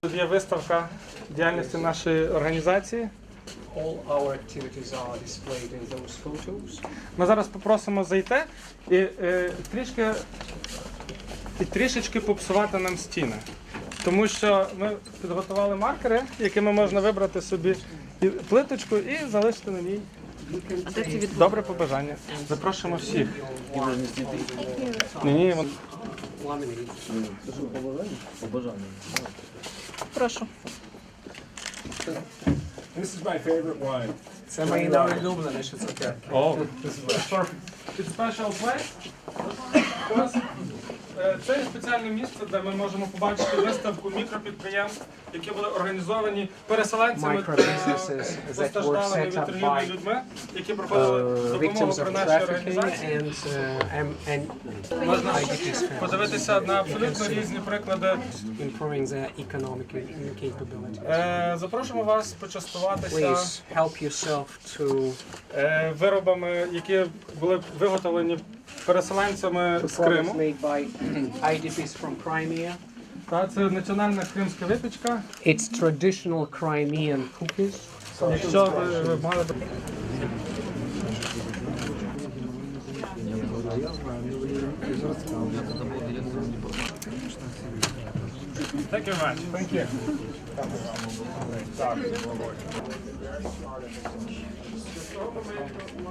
Тут є виставка діяльності нашої організації. All our activities are displayed in those photos. Ми зараз попросимо зайти і е, трішки і трішечки попсувати нам стіни. Тому що ми підготували маркери, якими можна вибрати собі плиточку і залишити на ній добре побажання. Запрошуємо всіх. Ні, ні, вон- прошу. This is my favorite wine. Це мої найулюбленіші цукерки. Oh, is perfect. It's special place. Because, Це є спеціальне місце, де ми можемо побачити виставку мікропідприємств, які були організовані переселенцями та постраждалими від торгівлі людьми, які проходили uh, допомогу при of нашій організації. uh, and Можна подивитися на абсолютно різні приклади. Е, Запрошуємо вас почастуватися е, виробами, які були виготовлені переселенцями з products Криму. made by IDPs from Crimea. Та це національна кримська випічка. It's traditional Crimean cookies. Якщо ви, ви мали б. Thank you very much. Thank you.